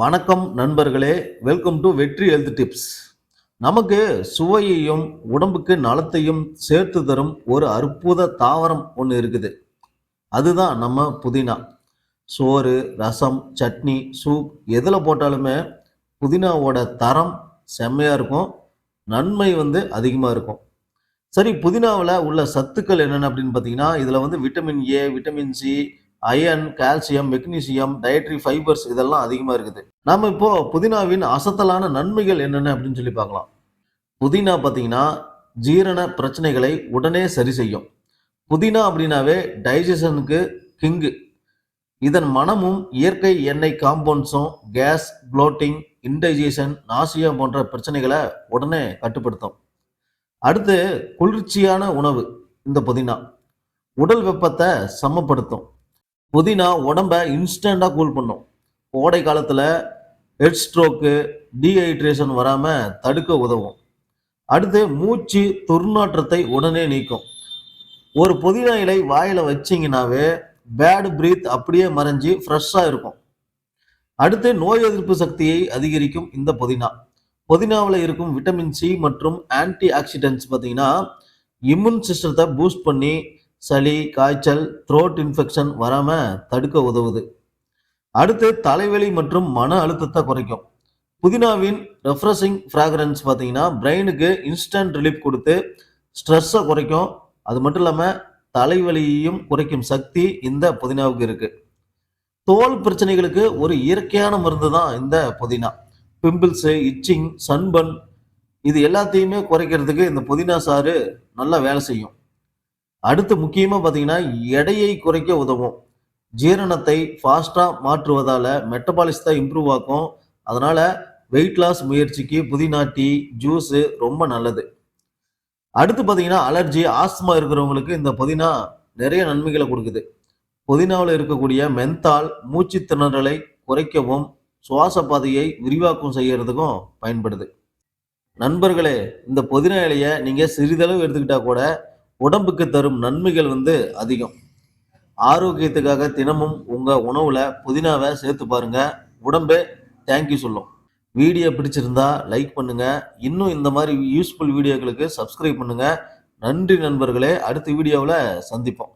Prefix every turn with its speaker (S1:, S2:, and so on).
S1: வணக்கம் நண்பர்களே. Welcome to Vetri health tips நமக்கு சுவையையும் உடம்புக்கு நலத்தையும் சேர்த்து தரும் ஒரு அற்புத தாவரம் ஒன்று இருக்குது. அதுதான் நம்ம புதினா. சோறு ரசம் சட்னி சூப் எதில் போட்டாலுமே புதினாவோட தரம் செம்மையாக இருக்கும். நன்மை வந்து அதிகமாக இருக்கும். சரி புதினாவில் உள்ள சத்துக்கள் என்னென்ன அப்படின்னு பார்த்தீங்கன்னா இதில் வந்து vitamin A vitamin C iron calcium magnesium dietary fibres இதெல்லாம் அதிகமாக இருக்குது. நம்ம இப்போ புதினாவின் அசத்தலான நன்மைகள் என்னென்ன அப்படின்னு சொல்லி பார்க்கலாம். புதினா பார்த்தீங்கன்னா ஜீரண பிரச்சனைகளை உடனே சரி செய்யும். புதினா அப்படின்னாவே டைஜஷனுக்கு கிங்கு. இதன் மனமும் இயற்கை எண்ணெய் காம்பவுண்ட்ஸும் கேஸ் ப்ளோட்டிங் இன்டைஜேஷன் நாசியா போன்ற பிரச்சனைகளை உடனே கட்டுப்படுத்தும். அடுத்து குளிர்ச்சியான உணவு இந்த புதினா. உடல் வெப்பத்தை சமப்படுத்தும். புதினா உடம்ப இன்ஸ்டண்ட்டாக கூல் பண்ணும். கோடை காலத்தில் ஹெட் ஸ்ட்ரோக்கு டீஹைட்ரேஷன் வராமல் தடுக்க உதவும். அடுத்து மூச்சு துர்நாற்றத்தை உடனே நீக்கும். ஒரு புதினா இலை வாயில் வச்சிங்கனாவே பேட் பிரீத் அப்படியே மறைஞ்சு ஃப்ரெஷ்ஷாக இருக்கும். அடுத்து நோய் எதிர்ப்பு சக்தியை அதிகரிக்கும் இந்த புதினா. புதினாவில் இருக்கும் விட்டமின் சி மற்றும் ஆன்டி ஆக்சிடென்ட்ஸ் பார்த்தீங்கன்னா இம்யூன் சிஸ்டத்தை பூஸ்ட் பண்ணி சளி காய்ச்சல் த்ரோட் இன்ஃபெக்ஷன் வராமல் தடுக்க உதவுது. அடுத்து தலைவலி மற்றும் மன அழுத்தத்தை குறைக்கும். புதினாவின் ரெஃப்ரெஷிங் ஃப்ராக்ரன்ஸ் பார்த்தீங்கன்னா பிரெயினுக்கு இன்ஸ்டன்ட் ரிலீஃப் கொடுத்து ஸ்ட்ரெஸ்ஸை குறைக்கும். அது மட்டும் இல்லாமல் தலைவலியையும் குறைக்கும் சக்தி இந்த புதினாவுக்கு இருக்குது தோல் பிரச்சனைகளுக்கு ஒரு இயற்கையான மருந்து தான் இந்த புதினா. பிம்பிள்ஸு இச்சிங் சன்பன் இது எல்லாத்தையுமே குறைக்கிறதுக்கு இந்த புதினா சாறு நல்லா வேலை செய்யும். அடுத்து முக்கியமாக பார்த்தீங்கன்னா எடையை குறைக்க உதவும். ஜீரணத்தை ஃபாஸ்ட்டாக மாற்றுவதால் மெட்டபாலிசத்தை இம்ப்ரூவ் ஆகும் அதனால் வெயிட் லாஸ் முயற்சிக்கு புதினா டீ ஜூஸு ரொம்ப நல்லது. அடுத்து பார்த்தீங்கன்னா அலர்ஜி ஆஸ்துமா இருக்கிறவங்களுக்கு இந்த புதினா நிறைய நன்மைகளை கொடுக்குது. புதினாவில் இருக்கக்கூடிய மென்தால் மூச்சு திணறலை குறைக்கவும் சுவாச பாதையை விரிவாக்கம் செய்யறதுக்கும் பயன்படுது. நண்பர்களே இந்த புதினா இலையை நீங்கள் சிறிதளவு எடுத்துக்கிட்டால் கூட உடம்புக்கு தரும் நன்மைகள் வந்து அதிகம். ஆரோக்கியத்துக்காக தினமும் உங்கள் உணவில் புதினாவை சேர்த்து பாருங்க. உடம்பே தேங்க்யூ சொல்லும். வீடியோ பிடிச்சிருந்தா லைக் பண்ணுங்கள் இன்னும் இந்த மாதிரி யூஸ்ஃபுல் வீடியோக்களுக்கு சப்ஸ்கிரைப் பண்ணுங்கள் நன்றி நண்பர்களே அடுத்த வீடியோவில் சந்திப்போம்.